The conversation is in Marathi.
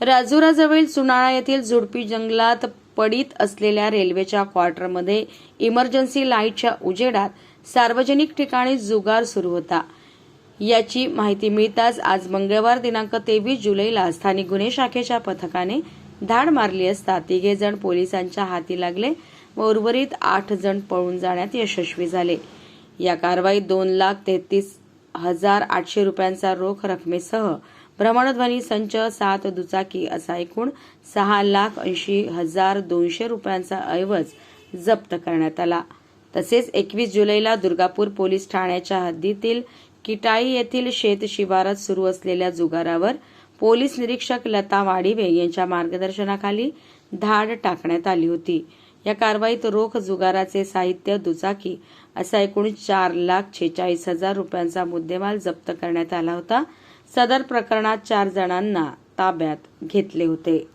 राजुराजवळील सुनाळा येथील झुडपी जंगलात पडीत असलेल्या रेल्वेच्या क्वार्टरमध्ये इमर्जन्सी लाईटच्या उजेडात सार्वजनिक ठिकाणी जुगार सुरू होता. याची माहिती मिळताच आज मंगळवार दिनांक तेवीस जुलैला स्थानिक गुन्हे शाखेच्या पथकाने धाड मारली असता तिघे जण पोलिसांच्या हाती लागले व उर्वरित आठ जण पळून जाण्यात यशस्वी झाले. या कारवाईत दोन लाख तेहतीस हजार आठशे रुपयांचा रोख रकमेसह भ्रमणध्वनी संच सात दुचाकी असा एकूण सहा लाख ऐंशी हजार दोनशे रुपयांचा ऐवज जप्त करण्यात आला. तसेच एकवीस जुलैला दुर्गापूर पोलीस ठाण्याच्या हद्दीतील किटाई येथील शेत शिवारात सुरू असलेल्या जुगारावर पोलीस निरीक्षक लता वाडिवे यांच्या मार्गदर्शनाखाली धाड टाकण्यात आली होती. या कारवाईत रोख जुगाराचे साहित्य दुचाकी असा एकूण चार लाख छेचाळीस हजार रुपयांचा मुद्देमाल जप्त करण्यात आला होता. सदर प्रकरणात चार जणांना ताब्यात घेतले होते.